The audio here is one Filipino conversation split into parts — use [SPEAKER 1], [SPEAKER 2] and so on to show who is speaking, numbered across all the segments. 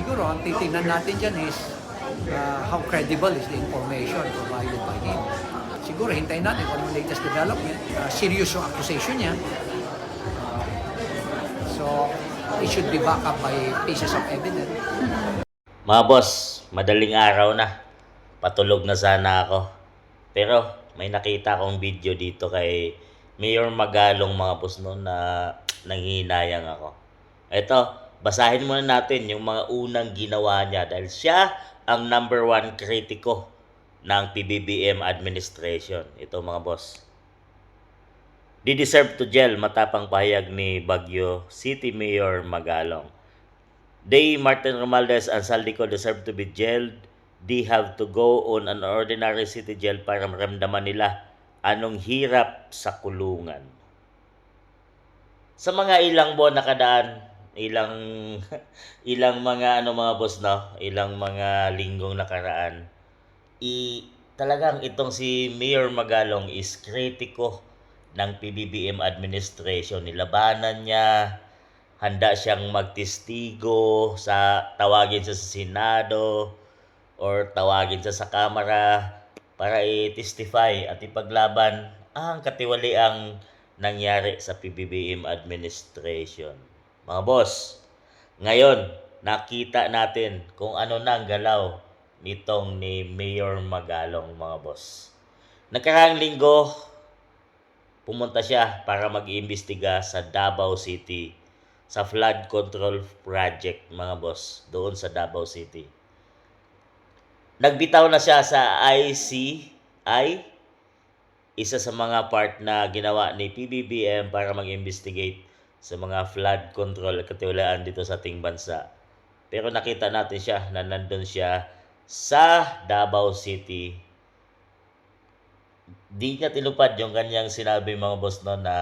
[SPEAKER 1] siguro ang titingnan natin dyan is uh, how credible is the information provided by him. Siguro hintayin natin kung anong latest development. Uh, serious yung accusation niya. So, it should be backed up by pieces of evidence.
[SPEAKER 2] Mga boss, madaling araw na. Patulog na sana ako. Pero may nakita akong video dito kay Mayor Magalong mga boss no na nanghihinayang ako. Ito, basahin muna natin yung mga unang ginawa niya dahil siya ang number one kritiko ng PBBM administration. Ito mga boss. Di deserve to jail matapang pahayag ni Baguio City Mayor Magalong. They, Martin Romualdez and Saldico deserve to be jailed. They have to go on an ordinary city jail para maramdaman nila anong hirap sa kulungan. Sa mga ilang buwan nakadaan, ilang ilang mga ano mga boss no, ilang mga linggong nakaraan, i talagang itong si Mayor Magalong is kritiko ng PBBM administration. Nilabanan niya, handa siyang magtestigo sa tawagin sa Senado or tawagin siya sa Kamara para i-testify at ipaglaban ang katiwaliang nangyari sa PBBM administration. Mga boss, ngayon nakita natin kung ano na ang galaw nitong ni Mayor Magalong mga boss. Nagkaraang linggo, pumunta siya para mag-iimbestiga sa Davao City sa flood control project mga boss doon sa Davao City. Nagbitaw na siya sa ICI isa sa mga part na ginawa ni PBBM para mag-investigate sa mga flood control at katiwalaan dito sa ating bansa. Pero nakita natin siya na nandun siya sa Davao City di niya tinupad yung kanyang sinabi mga boss no na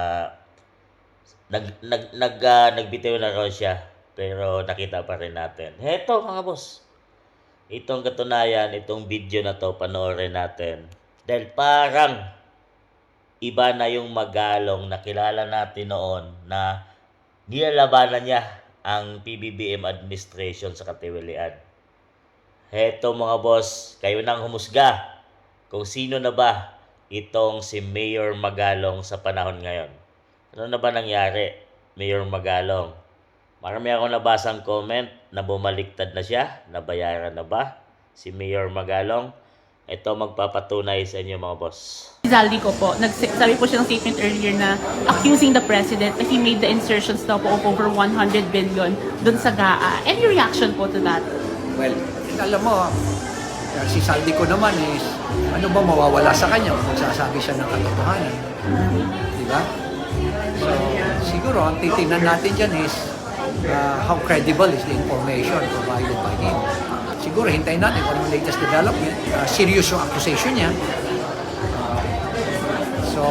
[SPEAKER 2] nag nag nag ah, nagbitiw na raw siya pero nakita pa rin natin. Heto mga boss. Itong katunayan, itong video na to panoorin natin. Dahil parang iba na yung magalong na kilala natin noon na nilalabanan niya ang PBBM administration sa katiwalian. Heto mga boss, kayo nang humusga kung sino na ba itong si Mayor Magalong sa panahon ngayon. Ano na ba nangyari, Mayor Magalong? Marami akong nabasang comment na bumaliktad na siya, nabayaran na ba si Mayor Magalong? Ito magpapatunay sa inyo mga boss.
[SPEAKER 3] Zaldico po, nagsabi po siya ng statement earlier na accusing the president that he made the insertions daw po of over 100 billion dun sa GAA. Any reaction po to that?
[SPEAKER 1] Well, alam mo, uh, si Saldi ko naman is, ano ba mawawala sa kanya kung magsasabi siya ng katotohanan? Di ba? So, siguro ang titingnan natin dyan is uh, how credible is the information provided by him. Siguro hintayin natin kung anong latest development. Uh, serious yung accusation niya. Uh, so,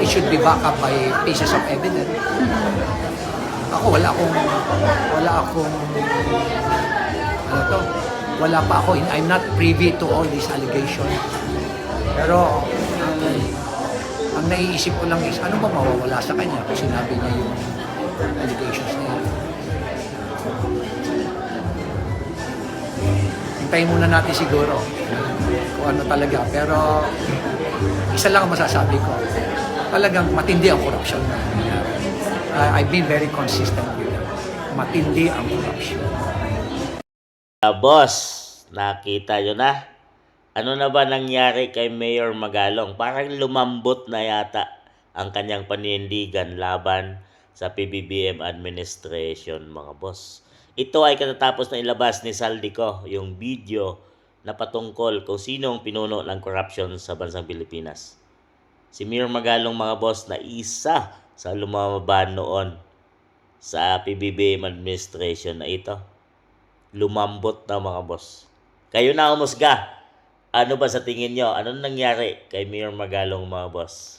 [SPEAKER 1] it should be backed up by pieces of evidence. Ako, wala akong, wala akong, ano to, wala pa ako, I'm not privy to all these allegations. Pero, ang, ang naiisip ko lang is, ano ba mawawala sa kanya kung sinabi niya yung allegations niya. Hintayin muna natin siguro kung ano talaga. Pero, isa lang ang masasabi ko. Talagang matindi ang korupsyon. Uh, I've been very consistent with. Matindi ang korupsyon.
[SPEAKER 2] Ah, boss, nakita nyo na. Ano na ba nangyari kay Mayor Magalong? Parang lumambot na yata ang kanyang panindigan laban sa PBBM administration, mga boss. Ito ay katatapos na ilabas ni Saldico yung video na patungkol kung sino ang pinuno ng corruption sa bansang Pilipinas. Si Mayor Magalong, mga boss, na isa sa lumaban noon sa PBBM administration na ito lumambot na mga boss. Kayo na umusga. Ano ba sa tingin nyo? Ano nangyari kay Mayor Magalong mga boss?